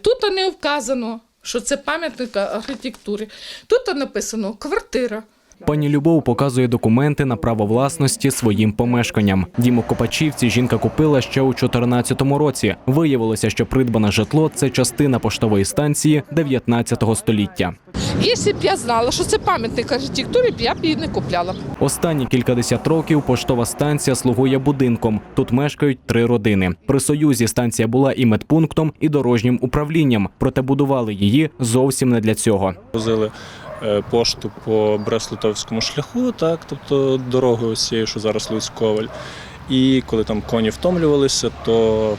Тут не вказано, що це пам'ятник архітектури. Тут написано квартира. Пані Любов показує документи на право власності своїм помешканням. Дім у Копачівці жінка купила ще у 2014 році. Виявилося, що придбане житло це частина поштової станції 19 століття. Якщо б я знала, що це пам'ятник архітектури, б я б її не купляла. Останні кількадесят років поштова станція слугує будинком. Тут мешкають три родини. При союзі станція була і медпунктом, і дорожнім управлінням. Проте будували її зовсім не для цього. Возили пошту по Брест-Литовському шляху, так, тобто дорогою цією, що зараз Луцьковаль. І коли там коні втомлювалися, то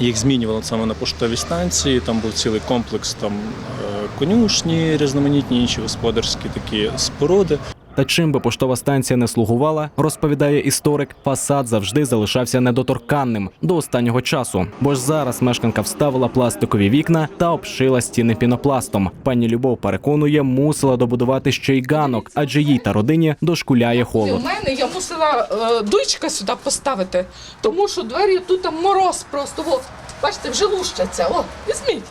їх змінювали саме на поштовій станції. Там був цілий комплекс там е, конюшні, різноманітні інші господарські такі споруди. Та чим би поштова станція не слугувала, розповідає історик, фасад завжди залишався недоторканним до останнього часу. Бо ж зараз мешканка вставила пластикові вікна та обшила стіни пінопластом. Пані Любов переконує, мусила добудувати ще й ганок, адже їй та родині дошкуляє холод. У мене я мусила е, дуйчика сюди поставити, тому що двері тут там мороз просто. О, бачите, вже лущаться. О, візьміть.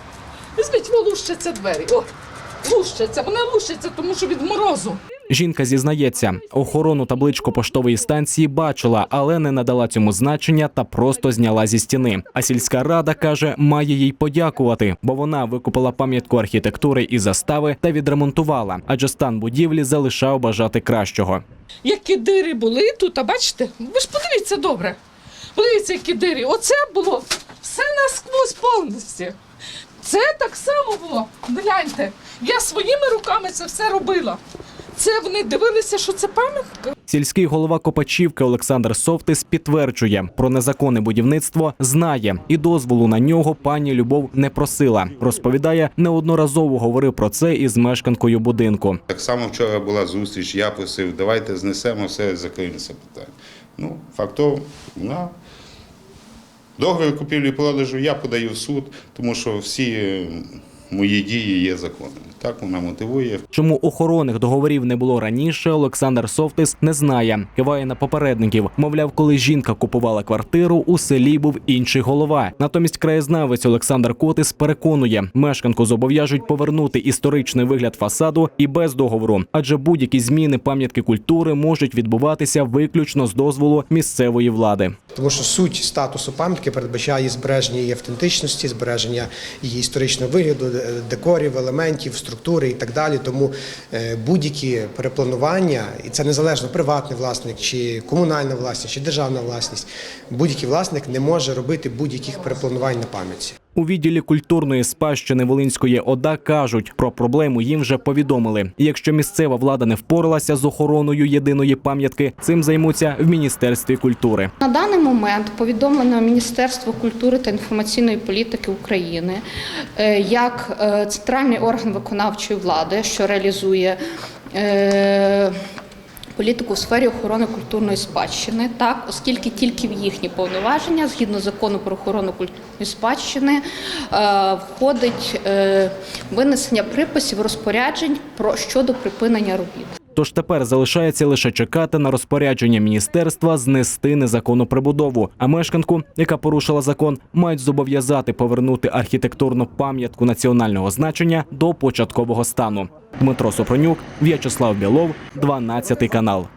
Візьміть, о, лущаться двері. О, лущаться. Вони лущаться, тому що від морозу. Жінка зізнається, охорону табличку поштової станції бачила, але не надала цьому значення та просто зняла зі стіни. А сільська рада каже, має їй подякувати, бо вона викупила пам'ятку архітектури і застави та відремонтувала, адже стан будівлі залишав бажати кращого. Які дири були тут, а бачите? Ви ж подивіться добре. Подивіться, які дири. Оце було все насквозь повністю. Це так само було. Гляньте, я своїми руками це все робила. Це вони дивилися, що це пам'ятка. Сільський голова Копачівки Олександр Совтис підтверджує, про незаконне будівництво знає і дозволу на нього пані Любов не просила. Розповідає, неодноразово говорив про це із мешканкою будинку. Так само вчора була зустріч, я просив, давайте знесемо все, закриємо це питання. Ну, фактово, на договір купівлі продажу я подаю в суд, тому що всі мої дії є законними. Так вона мотивує. Чому охоронних договорів не було раніше, Олександр Совтис не знає. Киває на попередників. Мовляв, коли жінка купувала квартиру, у селі був інший голова. Натомість краєзнавець Олександр Котис переконує, мешканку зобов'яжуть повернути історичний вигляд фасаду і без договору, адже будь-які зміни пам'ятки культури можуть відбуватися виключно з дозволу місцевої влади. Тому що суть статусу пам'ятки передбачає збереження її автентичності, збереження її історичного вигляду, декорів, елементів, структури і так далі. Тому е, будь-які перепланування, і це незалежно приватний власник, чи комунальна власність, чи державна власність, будь-який власник не може робити будь-яких перепланувань на пам'ятці. У відділі культурної спадщини Волинської ОДА кажуть, про проблему їм вже повідомили. І якщо місцева влада не впоралася з охороною єдиної пам'ятки, цим займуться в міністерстві культури. На даний момент повідомлено Міністерство культури та інформаційної політики України е, як е, центральний орган виконавчої влади, що реалізує е, політику в сфері охорони культурної спадщини, так, оскільки тільки в їхні повноваження, згідно закону про охорону культурної спадщини, е, входить е, винесення приписів розпоряджень про щодо припинення робіт. Тож тепер залишається лише чекати на розпорядження міністерства знести незаконну прибудову. А мешканку, яка порушила закон, мають зобов'язати повернути архітектурну пам'ятку національного значення до початкового стану. Дмитро Сопронюк, В'ячеслав Білов, 12 канал.